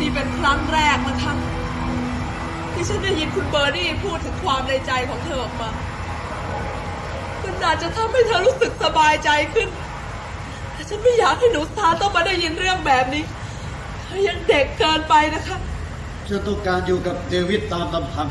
นี่เป็นครั้งแรกนะคะที่ฉันได้ยินคุณเบอร์รี่พูดถึงความในใจของเธอออกมาคุณอาจจะทำให้เธอรู้สึกสบายใจขึ้น แต่ฉันไม่อยากให้หนูตาต้องมาได้ยินเรื่องแบบนี้ เธอยังเด็กเกินไปนะคะ ฉันต้องการอยู่กับเดวิดตามลำพัง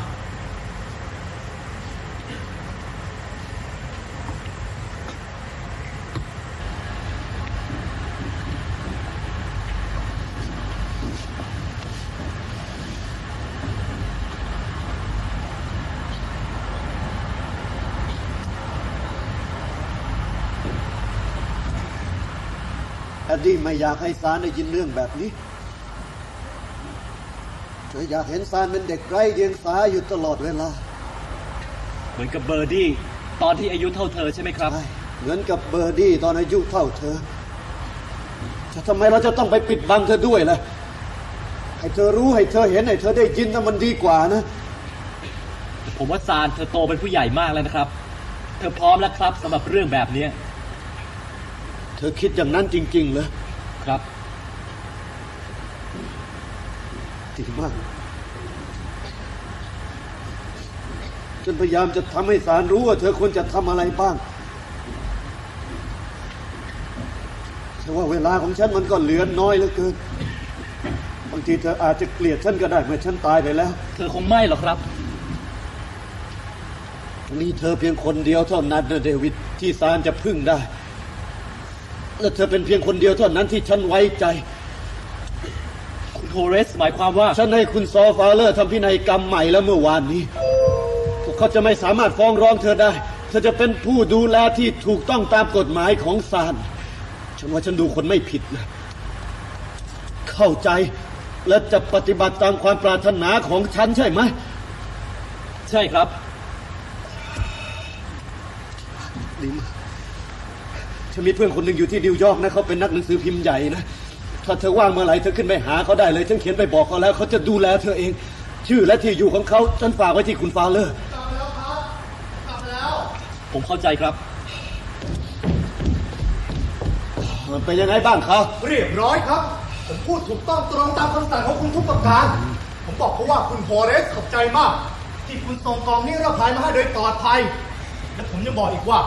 อดดี้ไม่อยากให้ซานได้ยินเรื่องแบบนี้เธออยากเห็นซานเป็นเด็กไร้เดียงสาอยู่ตลอดเวลา เหมือนกับเบอร์ดี้ตอนที่อายุเท่าเธอใช่ไหมครับใช่เหมือนกับเบอร์ดี้ตอนอายุเท่าเธอแต่ทำไมเราจะต้องไปปิดบังเธอด้วยล่ะ ให้เธอรู้ให้เธอเห็นให้เธอได้ยินน่ะมันดีกว่านะ ผมว่าซานเธอโตเป็นผู้ใหญ่มากแล้วนะครับ เธอพร้อมแล้วครับสำหรับเรื่องแบบเนี้ย เธอคิดอย่างนั้นจริง ๆ เหรอ ครับดีมาก ฉันพยายามจะทำให้สารรู้ว่าเธอควรจะทำอะไรบ้างแต่ว่าเวลาของฉันมันก็เหลือน้อยเหลือเกิน บางทีเธออาจจะเกลียดฉันก็ได้เมื่อฉันตายไปแล้ว เธอคงไม่หรอกครับ มีเธอเพียงคนเดียวเท่านั้นนะเดวิดที่ซานจะพึ่งได้ และเธอเป็นเพียงคนเดียวเท่านั้นที่ฉันไว้ใจ คุณโทเรสหมายความว่า ฉันให้คุณซอฟาเลอร์ทำพินัยกรรมใหม่แล้วเมื่อวานนี้ พวกเขาจะไม่สามารถฟ้องร้องเธอได้ เธอจะเป็นผู้ดูแลที่ถูกต้องตามกฎหมายของศาล ฉันว่าฉันดูคนไม่ผิดนะ เข้าใจและจะปฏิบัติตามความปรารถนาของฉันใช่ไหม ใช่ครับ ดีมาก ฉันมีเพื่อนคนหนึ่งอยู่ที่นิวยอร์กนะเขาเป็นนักหนังสือพิมพ์ใหญ่นะถ้าเธอว่างเมื่อไหร่เธอขึ้นไปหาเขาได้เลยฉันเขียนไปบอกเขาแล้วเขาจะดูแลเธอเอง ชื่อและที่อยู่ของเขาฉันฝากไว้ที่คุณฟาเลอร์ผมเข้าใจครับ มันเป็นยังไงบ้างครับ เรียบร้อยครับ ผมพูดถูกต้องตรงตามคำสั่งของคุณทุกประการ ผมบอกเขาว่าคุณโฮเรสขอบใจมาก ที่คุณส่งกองนิรภัยมาให้โดยปลอดภัย และผมยังบอกอีกว่า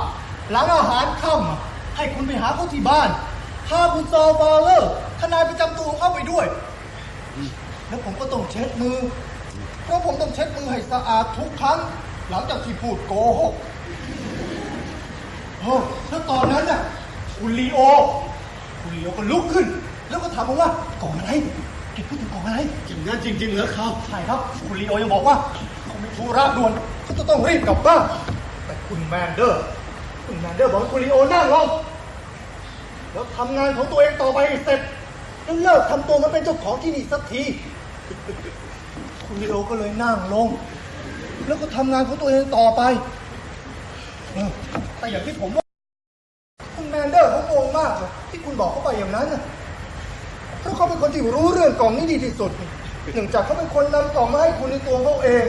หลังอาหารค่ำอะ ให้คุณไปหาเขาที่บ้านพาคุณซอฟาเลอร์ทนายประจำตัวเข้าไปด้วย แล้วผมก็ต้องเช็ดมือ เพราะผมต้องเช็ดมือให้สะอาดทุกครั้ง หลังจากที่พูดโกหกเออแล้วตอนนั้นน่ะคุณลีโอ คุณลีโอก็ลุกขึ้น แล้วก็ถามผมว่ากล่องอะไรแกพูดถึงกล่องอะไรอย่างนั้นจริง ๆ เหรอครับใช่ครับ คุณลีโอยังบอกว่าเขามีธุระด่วนเขาจะต้องรีบกลับบ้านแต่คุณแมนเดอร์ คุณแมนเดอร์บอกให้คุณลีโอนั่งลงแล้วทำงานของตัวเองต่อไปเสร็จแล้วเลิกทำตัวมันเป็นเจ้าของที่นี่สักที คุณลีโอก็เลยนั่งลง แล้วก็ทำงานของตัวเองต่อไปเออแต่อย่างที่ผมว่า คุณแมนเดอร์เขางงมากเลยที่คุณบอกเขาไปอย่างนั้นน่ะเพราะเขาเป็นคนที่รู้เรื่องกล่องนี้ดีที่สุดเนื่องจากเขาเป็นคนนำกล่องมาให้คุณในตัวเขาเอง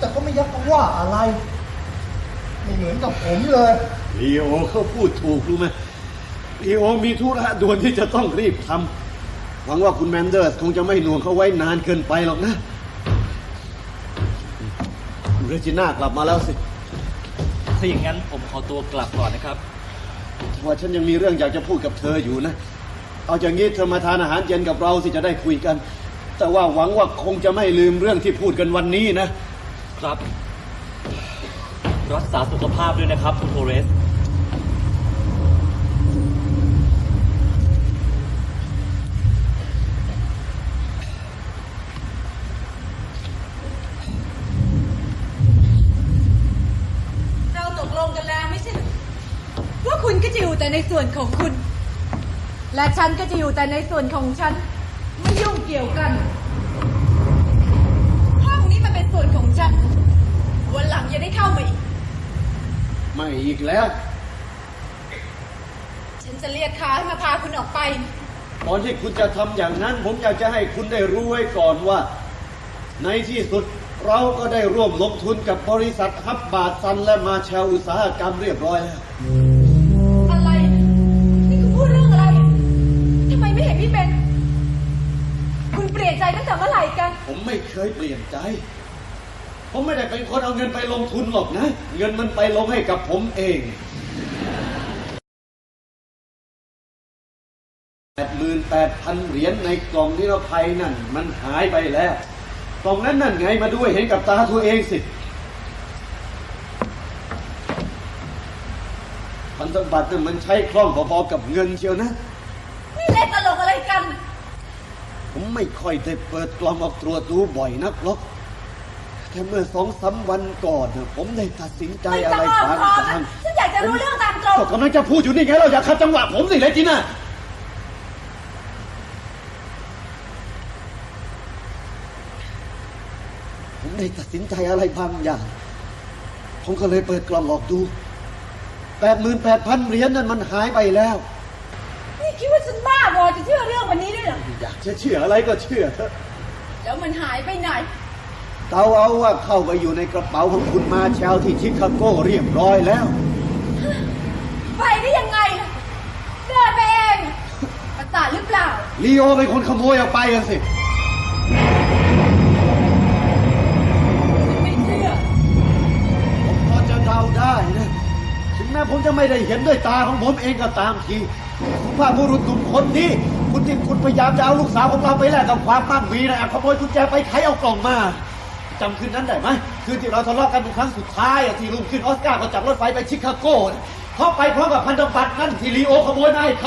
แต่เขาไม่ยักว่าอะไร ไม่เหมือนกับผมเลยลีโอเขาพูดถูกรู้ไหมลีโอมีธุระด่วนที่จะต้องรีบทำหวังว่าคุณแมนเดอร์สคงจะไม่หน่วงเขาไว้นานเกินไปหรอกนะเรจิน่ากลับมาแล้วสิ ถ้าอย่างนั้นผมขอตัวกลับก่อนนะครับว่าฉันยังมีเรื่องอยากจะพูดกับเธออยู่นะ เอาอย่างนี้เธอมาทานอาหารเย็นกับเราสิจะได้คุยกัน แต่ว่าหวังว่าคงจะไม่ลืมเรื่องที่พูดกันวันนี้นะ ครับ รักษาสุขภาพด้วยนะครับ คุณโทเรส เราตกลงกันแล้วไม่ใช่เหรอว่าคุณก็จะอยู่แต่ในส่วนของคุณ และฉันก็จะอยู่แต่ในส่วนของฉัน ไม่ยุ่งเกี่ยวกัน ห้องนี้มันเป็นส่วนของฉัน วันหลังอย่าได้เข้ามาอีก ไม่ อีกแล้ว ฉันจะเรียกค้าให้มาพาคุณออกไปตอนที่คุณจะทำอย่างนั้น ผมอยากจะให้คุณได้รู้ไว้ก่อนว่า ในที่สุดเราก็ได้ร่วมลงทุนกับบริษัทฮับบาทซันและมาแชลอุตสาหกรรมเรียบร้อยแล้ว อะไร นี่คุณพูดเรื่องอะไรทำไมไม่เห็นพี่เป็น คุณเปลี่ยนใจตั้งแต่แต่เมื่อไหร่กัน ผมไม่เคยเปลี่ยนใจ ผมไม่ได้เป็นคนเอาเงินไปลงทุนหรอกนะ เงินมันไปลงให้กับผมเองแปดหมื่นแปดพันเหรียญในกล่องนิรภัยนั่น มันหายไปแล้วกล่องนั้นนั่นไงมาด้วยเห็นกับตาตัวเองสิพันธบัตรนั่นมันใช้คล่องพอๆกับเงินเชียวนะนี่เล่นตลกอะไรกัน ผมไม่ค่อยได้เปิดกล่องออกตรวจดูบ่อยนักหรอก แต่เมื่อสองสามวันก่อนน่ะผมได้ตัดสินใจไม่อะต้องไรอ้อมบางค้อมอย่านะงฉันอยากจะรู้เรื่องตามตรงก็กำลังจะพูดอยู่นี่ไงเราอย่าขัดจังหวะผมสิเลยจีน่าผมได้ตัดสินใจอะไรบางอย่าง ผมก็เลยเปิดกล่องออกดูแปดหมื่นแปดพันเหรียญนั้นมันหายไปแล้ว นี่คิดว่าฉันบ้าบอจะเชื่อเรื่องวันนี้ด้วยเหรออยากจะเชื่ออะไรก็เชื่อเถอะแล้วมันหายไปไหน เตาเอาว่าเข้าไปอยู่ในกระเป๋าของคุณมาเชลที่ชิคาโกเรียบร้อยแล้ว ไปได้ยังไงล่ะเดินไปเองประสาทหรือเปล่าลีโอเป็นคนขโมยออกไปกันสิฉันไม่เชื่อผมพอจะเดาได้นะ ถึงแม้ผมจะไม่ได้เห็นด้วยตาของผมเองก็ตามทีสุภาพบุรุษหนุ่มคนนี้คุณที่คุณพยายามจะเอาลูกสาวของเราไปแลกกับความมั่งมีนะแอบขโมยกุญแจไปไขเอากล่องมา จำคืนนั้นได้ไหมคืนที่เราทะเลาะกันเป็นครั้งสุดท้ายอะที่ลุงขึ้นออสการ์ก็จับรถไฟไปชิคาโกนะเขาไปพร้อมกับพันธบัตรนั่นที่ลีโอขโมยมาให้เขา